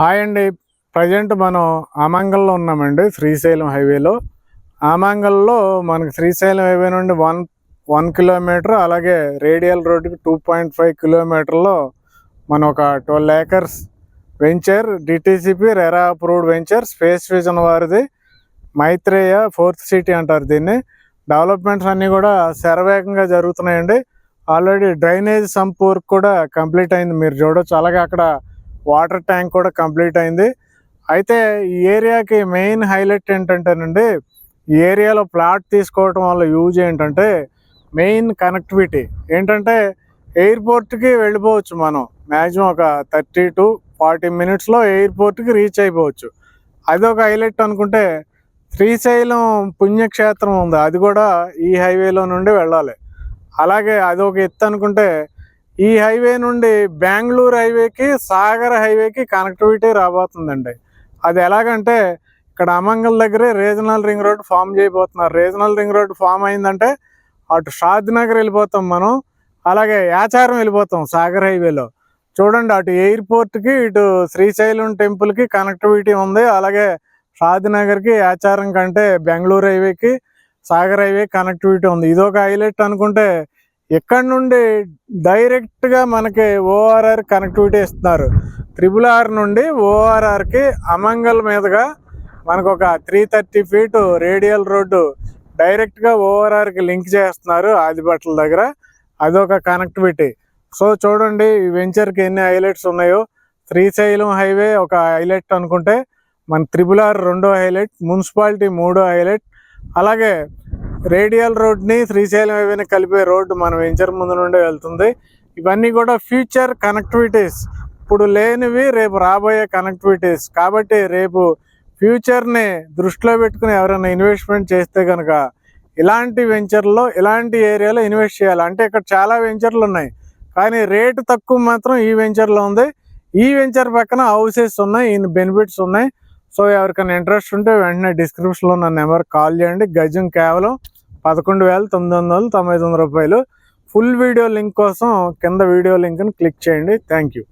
Hi అండి. Present మనం ఆమంగల్లో ఉన్నామండి శ్రీశైలం హైవేలో. ఆమంగల్లో మనకి శ్రీశైలం హైవే నుండి వన్ వన్ కిలోమీటర్ అలాగే రేడియల్ రోడ్డుకి టూ పాయింట్ ఫైవ్ కిలోమీటర్లో మన ఒక twelve acres venture DTCP RERA approved venture space vision వారిది మైత్రేయ ఫోర్త్ సిటీ అంటారు దీన్ని. డెవలప్మెంట్స్ అన్నీ కూడా శరవేగంగా జరుగుతున్నాయండి. ఆల్రెడీ డ్రైనేజ్ సంప్ వర్క్ కూడా కంప్లీట్ అయింది. మీరు చూడొచ్చు. అలాగే అక్కడ వాటర్ ట్యాంక్ కూడా కంప్లీట్ అయింది. అయితే ఈ ఏరియాకి మెయిన్ హైలైట్ ఏంటంటేనండి ఈ ఏరియాలో ప్లాట్ తీసుకోవటం వల్ల యూజ్ ఏంటంటే మెయిన్ కనెక్టివిటీ. ఏంటంటే ఎయిర్పోర్ట్కి వెళ్ళిపోవచ్చు మనం. మ్యాక్సిమం ఒక థర్టీ టు ఫార్టీ మినిట్స్లో ఎయిర్పోర్ట్కి రీచ్ అయిపోవచ్చు. అది ఒక హైలైట్ అనుకుంటే శ్రీశైలం పుణ్యక్షేత్రం ఉంది. అది కూడా ఈ హైవేలో నుండి వెళ్ళాలి. అలాగే అది ఒక ఎత్తు అనుకుంటే ఈ హైవే నుండి బెంగళూరు హైవేకి సాగర్ హైవేకి కనెక్టివిటీ రాబోతుందండి. అది ఎలాగంటే ఇక్కడ అమంగల్ దగ్గరే రీజనల్ రింగ్ రోడ్ ఫామ్ చేయబోతున్నారు. రీజనల్ రింగ్ రోడ్ ఫామ్ అయిందంటే అటు షాద్ నగర్ వెళ్ళిపోతాం మనం అలాగే యాచారం వెళ్ళిపోతాం సాగర్ హైవేలో. చూడండి అటు ఎయిర్పోర్ట్కి ఇటు శ్రీశైలం టెంపుల్కి కనెక్టివిటీ ఉంది. అలాగే షాద్ నగర్కి యాచారం కంటే బెంగళూరు హైవేకి సాగర్ హైవే కనెక్టివిటీ ఉంది. ఇదొక హైలైట్ అనుకుంటే ఇక్కడ నుండి డైరెక్ట్గా మనకి ఓఆర్ఆర్ కనెక్టివిటీ ఇస్తున్నారు? త్రిబుల్ ఆర్ నుండి ఓఆర్ఆర్కి అమంగల్ మీదుగా మనకు ఒక three thirty feet radial road డైరెక్ట్గా ఓఆర్ఆర్కి లింక్ చేస్తున్నారు ఆదిబట్టల దగ్గర. అదొక కనెక్టివిటీ. సో చూడండి ఈ వెంచర్కి ఎన్ని హైలైట్స్ ఉన్నాయో. శ్రీశైలం హైవే ఒక హైలైట్ అనుకుంటే మన త్రిబుల్ ఆర్ రెండో హైలైట్ మున్సిపాలిటీ మూడో హైలైట్. అలాగే రేడియల్ రోడ్ని శ్రీశైలం ఏవైనా కలిపే రోడ్డు మన వెంచర్ ముందు నుండి వెళ్తుంది. ఇవన్నీ కూడా ఫ్యూచర్ కనెక్టివిటీస్. ఇప్పుడు లేనివి రేపు రాబోయే కనెక్టివిటీస్. కాబట్టి రేపు ఫ్యూచర్ని దృష్టిలో పెట్టుకుని ఎవరైనా ఇన్వెస్ట్మెంట్ చేస్తే కనుక ఇలాంటి వెంచర్లో ఇలాంటి ఏరియాలో ఇన్వెస్ట్ చేయాలి. అంటే ఇక్కడ చాలా వెంచర్లు ఉన్నాయి. కానీ రేటు తక్కువ మాత్రం ఈ వెంచర్లో ఉంది. ఈ వెంచర్ పక్కన హౌసెస్ ఉన్నాయి ఈయన బెనిఫిట్స్ ఉన్నాయి. సో ఎవరికైనా ఇంట్రెస్ట్ ఉంటే వెంటనే డిస్క్రిప్షన్లో నా నెంబర్ కాల్ చేయండి. గజం కేవలం పదకొండు వేల తొమ్మిది వందల తొంభై తొమ్మిది రూపాయలు. ఫుల్ వీడియో లింక్ కోసం కింద వీడియో లింక్ని క్లిక్ చేయండి. Thank you.